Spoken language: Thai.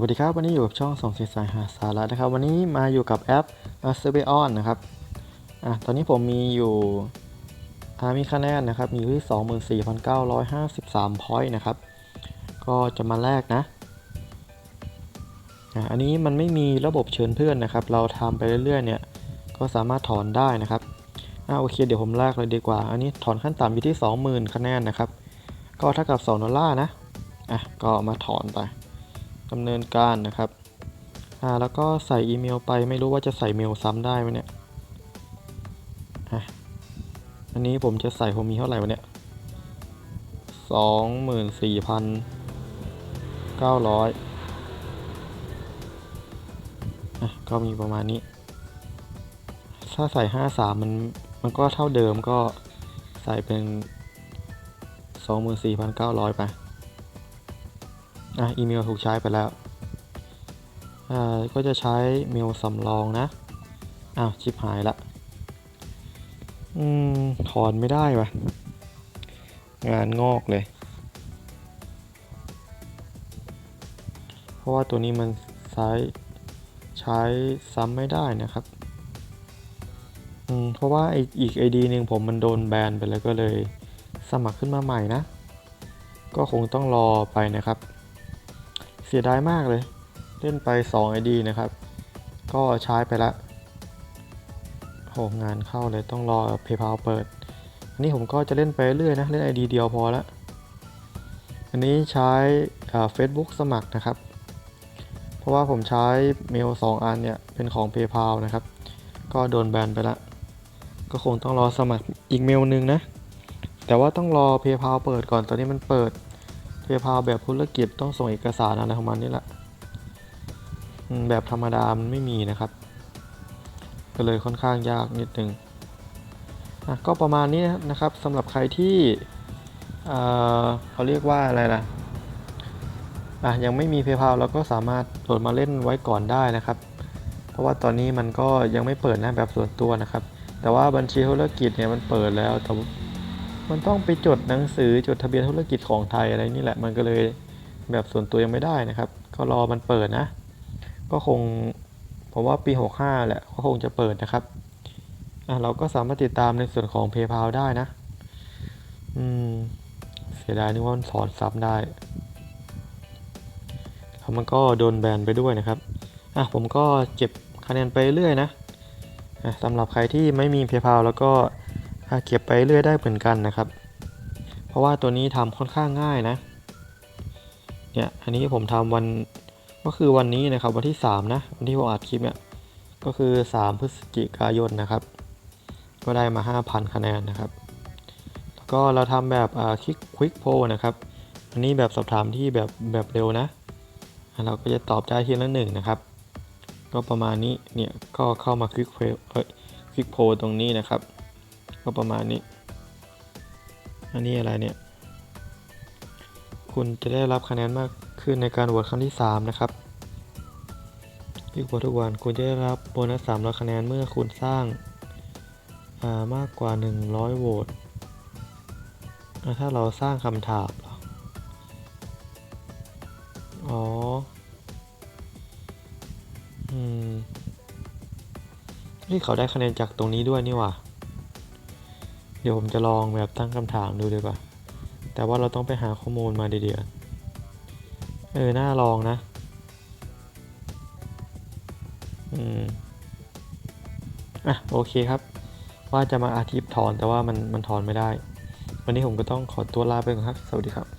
วัสดีครับ วันนี้อยู่กับช่องส่งเสียสายหาสาระนะครับ วันนี้มาอยู่กับแอป a s e r v e o n นะครับอะตอนนี้ผมมีอยู่อ่ามีคะแนนนะครับมีอยู่ที่ 24,953 point นะครับ ก็จะมาแลกนะอะอันนี้มันไม่มีระบบเชิญเพื่อนนะครับ เราทำไปเรื่อยๆ เนี่ยก็สามารถถอนได้นะครับอ่าโอเคเดี๋ยวผมแลกเลยดีกว่า อันนี้ถอนขั้นต่ำอยู่ที่ 20,000 คะแนนนะครับ ก็เท่ากับ 2 ดอลลาร์นะอะก็มาถอนไป ดำเนินการนะครับอ่าแล้วก็ใส่อีเมลไปไม่รู้ว่าจะใส่เมลซ้ำได้ไหมเนี่ยอันนี้ผมจะใส่ผมมีเท่าไหร่วะเนี่ยสองหมื่นสี่พันเก้าร้อยก็มีประมาณนี้ ถ้าใส่ห้าสามมันมันก็เท่าเดิมก็ใส่เป็นสองหมื่นสี่พันเก้าร้อยไป อะอีเมลถูกใช้ไปแล้วอ่าก็จะใช้เมลสำรองนะอ้าวชิปหายละอืมถอนไม่ได้วะงานงอกเลย เพราะว่าตัวนี้มันใช้ใช้ซ้ำไม่ได้นะครับอืมเพราะว่าไออีก ID หนึ่งผมมันโดนแบนไปแล้วก็เลยสมัครขึ้นมาใหม่นะ ก็คงต้องรอไปนะครับ เสียดายมากเลย เล่นไป2 ID นะครับ ก็ใช้ไปละโหงานเข้าเลยต้องรอ PayPal เปิด อันนี้ผมก็จะเล่นไปเรื่อยนะ เล่น ID เดียวพอละอันนี้ใช้เฟซบุ๊กสมัครนะครับ เพราะว่าผมใช้เมล 2 อันเนี่ย เป็นของ PayPal นะครับ ก็โดนแบนไปละก็คงต้องรอสมัครอีกเมลหนึ่งนะ แต่ว่าต้องรอ PayPal เปิดก่อนตอนนี้มันเปิด PayPal แบบธุรกิจต้องส่งเอกสารอะไรของมันนี่แหละแบบธรรมดามันไม่มีนะครับ ก็เลยค่อนข้างยากนิดนึงอะก็ประมาณนี้นะครับสำหรับใครที่เเขาเรียกว่าอะไรล่ะอะยังไม่มี PayPal เราก็สามารถโหลดมาเล่นไว้ก่อนได้นะครับ เพราะว่าตอนนี้มันก็ยังไม่เปิดนะแบบส่วนตัวนะครับ แต่ว่าบัญชีธุรกิจเนี่ยมันเปิดแล้วแต่ มันต้องไปจดหนังสือจดทะเบียนธุรกิจของไทยอะไรนี่แหละ มันก็เลยแบบส่วนตัวยังไม่ได้นะครับ ก็รอมันเปิดนะ ก็คงผมว่าปี 65 แหละก็คงจะเปิดนะครับอะเราก็สามารถติดตามในส่วนของ PayPal ได้นะ อืม เสียดายนึกว่ามันสอนซับได้แล้วมันก็โดนแบนไปด้วยนะครับ อะผมก็เก็บคะแนนไปเรื่อยนะอะสำหรับใครที่ไม่มี PayPal แล้วก็ เก็บไปเรื่อยได้เหมือนกันนะครับ เพราะว่าตัวนี้ทำค่อนข้างง่ายนะ เนี่ยอันนี้ผมทำวันก็คือวันนี้นะครับวันที่ 3 นะวันที่ผมอัดคลิปเนี่ยก็คือ 3 พฤศจิกายนนะครับ ก็ได้มา 5,000 คะแนนนะครับ แล้วก็เราทำแบบคลิกควิกโพนะครับ อันนี้แบบสอบถามที่แบบแบบเร็วนะ เราก็จะตอบได้ทีละหนึ่งนะครับ ก็ประมาณนี้เนี่ยก็เข้ามาคลิกโพเอ้ยคลิกโพตรงนี้นะครับ ก็ประมาณนี้ อันนี้อะไรเนี่ย คุณจะได้รับคะแนนมากขึ้นในการโหวตครั้งที่ 3 นะครับที่โหวตทุกวันคุณจะได้รับโบนัส300คะแนนเมื่อคุณสร้างามากกว่า 100 โหวตถ้าเราสร้างคำถามออ๋อ อืม นี่เขาได้คะแนนจากตรงนี้ด้วยนี่หว่า เดี๋ยวผมจะลองแบบตั้งคำถามดูดีกว่า แต่ว่าเราต้องไปหาข้อมูลมาดีๆ เออ น่าลองนะ อืม อะ โอเคครับ ว่าจะมาอาทิตย์ถอนแต่ว่ามันมันถอนไม่ได้ วันนี้ผมก็ต้องขอตัวลาไปก่อนครับ สวัสดีครับ